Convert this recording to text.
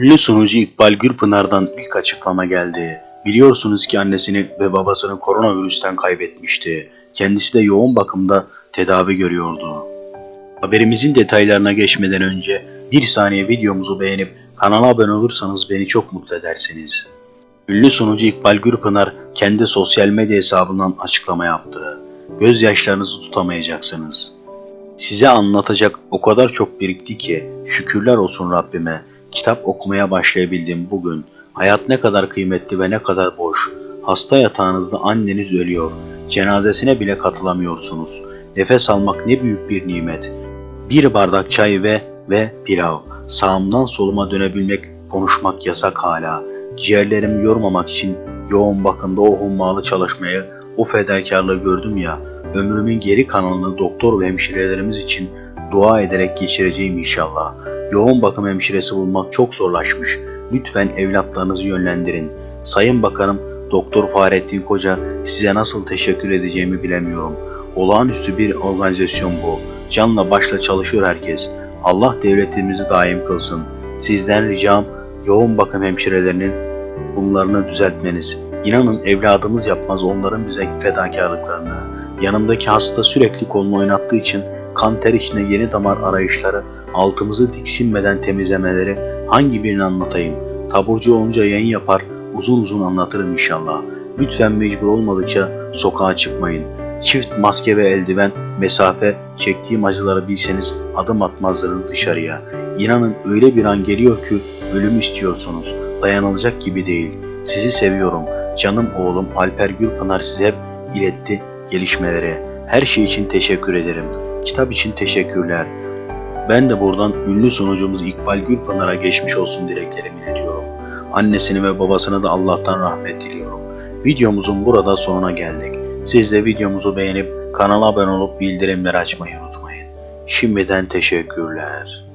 Ünlü sunucu İkbal Gürpınar'dan ilk açıklama geldi. Biliyorsunuz ki annesini ve babasını koronavirüsten kaybetmişti. Kendisi de yoğun bakımda tedavi görüyordu. Haberimizin detaylarına geçmeden önce bir saniye videomuzu beğenip kanala abone olursanız beni çok mutlu edersiniz. Ünlü sunucu İkbal Gürpınar kendi sosyal medya hesabından açıklama yaptı. Gözyaşlarınızı tutamayacaksınız. Size anlatacak o kadar çok birikti ki şükürler olsun Rabbime. Kitap okumaya başlayabildim bugün. Hayat ne kadar kıymetli ve ne kadar boş. Hasta yatağınızda anneniz ölüyor. Cenazesine bile katılamıyorsunuz. Nefes almak ne büyük bir nimet. Bir bardak çay ve ve pilav. Sağımdan soluma dönebilmek, konuşmak yasak hala. Ciğerlerimi yormamak için yoğun bakımda o hummalı çalışmayı, o fedakarlığı gördüm ya. Ömrümün geri kalanını doktor ve hemşirelerimiz için dua ederek geçireceğim inşallah. Yoğun bakım hemşiresi bulmak çok zorlaşmış. Lütfen evlatlarınızı yönlendirin. Sayın Bakanım, Doktor Fahrettin Koca size nasıl teşekkür edeceğimi bilemiyorum. Olağanüstü bir organizasyon bu. Canla başla çalışıyor herkes. Allah devletimizi daim kılsın. Sizden ricam yoğun bakım hemşirelerinin bunlarını düzeltmeniz. İnanın evladımız yapmaz onların bize fedakarlıklarını. Yanımdaki hasta sürekli kolunu oynattığı için kan ter içinde yeni damar arayışları, altımızı tiksinmeden temizlemeleri hangi birini anlatayım? Taburcu olunca yayın yapar, uzun uzun anlatırım inşallah. Lütfen mecbur olmadıkça sokağa çıkmayın. Çift maske ve eldiven, mesafe, çektiğim acıları bilseniz adım atmazlarınız dışarıya. İnanın öyle bir an geliyor ki ölüm istiyorsunuz. Dayanılacak gibi değil. Sizi seviyorum. Canım oğlum Alper Gürpınar size hep iletti gelişmeleri. Her şey için teşekkür ederim. Kitap için teşekkürler. Ben de buradan ünlü sunucumuz İkbal Gürpınar'a geçmiş olsun dileklerimi iletiyorum. Annesini ve babasına da Allah'tan rahmet diliyorum. Videomuzun burada sonuna geldik. Siz de videomuzu beğenip kanala abone olup bildirimleri açmayı unutmayın. Şimdiden teşekkürler.